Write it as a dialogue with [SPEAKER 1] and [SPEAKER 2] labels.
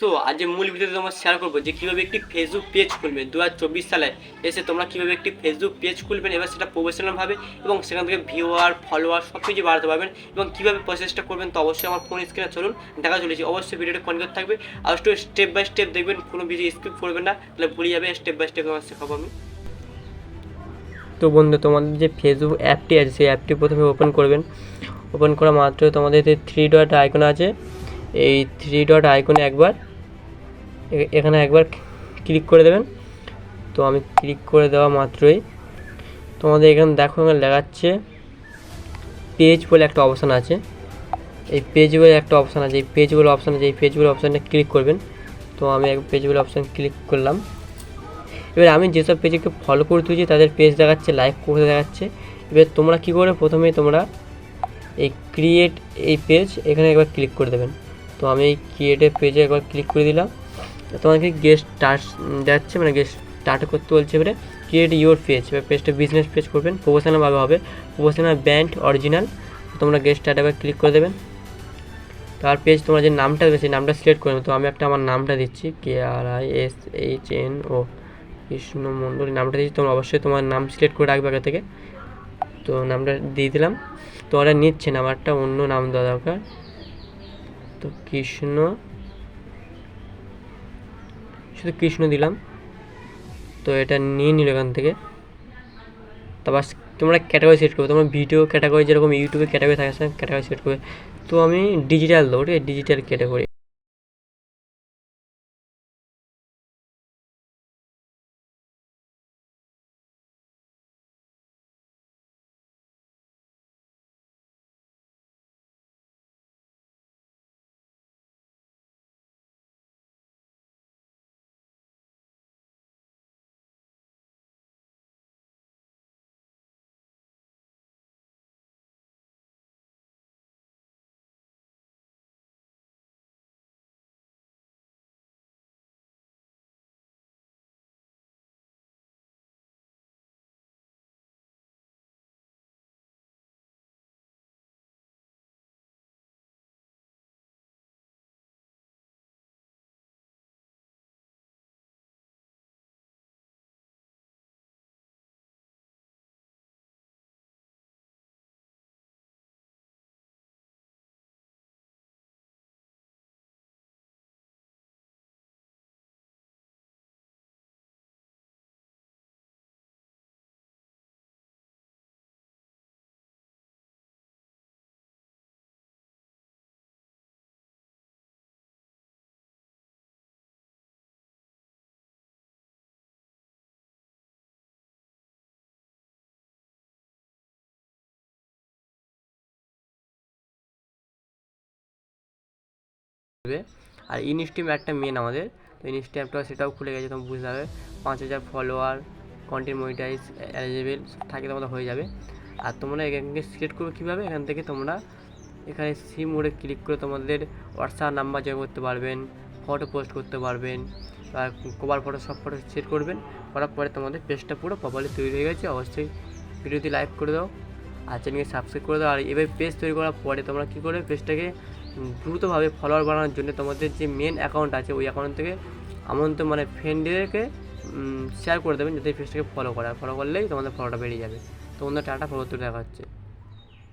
[SPEAKER 1] তো আজ মূল ভিডিওতে তোমার শেয়ার করব যে কীভাবে একটি ফেসবুক পেজ খুলবে দু হাজার চব্বিশ সালে এসে তোমরা কীভাবে একটি ফেসবুক পেজ খুলবেন, এবার সেটা প্রফেশনালভাবে এবং সেখান থেকে ভিউয়ার ফলোয়ার সব কিছু বাড়াতে পারবেন এবং কীভাবে প্রসেসটা করবেন তো অবশ্যই আমার ফোন স্ক্রিনে চলুন, দেখা চলেছে। অবশ্যই ভিডিওটা কন্টিনিউ থাকবে। আর একটু স্টেপ বাই স্টেপ দেখবেন, কোনো ভিডিও স্কিপ করবেন না, তাহলে ভুলে যাবে স্টেপ বাই স্টেপ আমার শেখাবো আমি। তো বন্ধু, তোমাদের যে ফেসবুক অ্যাপটি আছে, সেই অ্যাপটি প্রথমে ওপেন করবেন। ওপেন করা মাত্র তোমাদের যে থ্রি ডট আইকন আছে এই থ্রি ডট আইকনে একবার এখানে একবার ক্লিক করে দেবেন। তো আমি ক্লিক করে দেওয়া মাত্রই তোমাদের এখানে দেখো এখানে লেখাচ্ছে পেজ বলে একটা অপশান আছে। এই পেজ বলে একটা অপশান আছে, এই পেজ বলে অপশান আছে, এই পেজ বলে অপশানটা ক্লিক করবেন। তো আমি এক পেজ বলে অপশান ক্লিক করলাম। এবার আমি যেসব পেজকে ফলো করে তুলছি তাদের পেজ দেখাচ্ছে লাইক করে দেখাচ্ছে। এবার তোমরা কী করে প্রথমে তোমরা এই ক্রিয়েট এই পেজ এখানে একবার ক্লিক করে দেবেন। তো আমি এই ক্রিয়েটের পেজে একবার ক্লিক করে দিলাম। তোমাকে গেস্ট স্টার্ট যাচ্ছে মানে গেস্ট স্টার্ট করতে বলছে এবারে। ক্রিয়েট ইউর পেজ এবার পেজটা বিজনেস পেজ করবেন। প্রফেশনালভাবে হবে। প্রফেশনাল ব্যান্ড অরিজিনাল তোমরা গেস্ট স্টার্ট একবার ক্লিক করে দেবেন। তার পেজ তোমার যে নামটা দেবে, সেই নামটা সিলেক্ট করে তো আমি একটা আমার নামটা দিচ্ছি K R I S H N O Krishna Mondal নামটা দিচ্ছি তোমরা অবশ্যই তোমার নাম সিলেক্ট করে রাখবে আগে থেকে। তো নামটা দিয়ে দিলাম। তো ওরা নিচ্ছে না, আমারটা অন্য নাম দেওয়া দরকার। তো কৃষ্ণ, শুধু কৃষ্ণ দিলাম। তো এটা নিয়ে নিল এখান থেকে। তারপর তোমরা ক্যাটাগরি সেট করবে। তোমার ভিডিও ক্যাটাগরি যেরকম ইউটিউবে ক্যাটাগরি থাকে ক্যাটাগরি সেট করবে। তো আমি ডিজিটাল দেবো ঠিক আছে ডিজিটাল ক্যাটাগরি দেবে আর ইনস্টিম একটা মেন আমাদের। তো ইনস্টিমটা সেটাও খুলে গেছে, তোমরা বুঝতে হবে পাঁচ হাজার ফলোয়ার কন্টেন্ট মনিটাইজ এলিজেবল থাকে তোমাদের হয়ে যাবে। আর তোমরা এখানকে সিলেক্ট করবে কীভাবে? এখান থেকে তোমরা এখানে সি মোডে ক্লিক করে তোমাদের হোয়াটসঅ্যাপ নাম্বার জয়েন করতে পারবেন ফটো পোস্ট করতে পারবেন আর কভার ফটো সব ফটো সেট করবেন। করার পরে তোমাদের পেজটা পুরো প্রপারলি তৈরি হয়ে গেছে। অবশ্যই ভিডিওটি লাইক করে দাও, আর চ্যানেলকে সাবস্ক্রাইব করে দাও। আর এবার পেজ তৈরি করার পরে তোমরা কী করবে? পেজটাকে দ্রুতভাবে ফলোয়ার বাড়ানোর জন্য তোমাদের যে মেন অ্যাকাউন্ট আছে, ওই অ্যাকাউন্ট থেকে আমন্ত্রণ মানে ফ্রেন্ডদেরকে শেয়ার করে দেবেন, যাতে পেজটাকে ফলো করা ফলো করলেই তোমাদের ফলোটা বেড়ে যাবে। তো তোমাদের টাটা পরবর্তী দেখা হচ্ছে।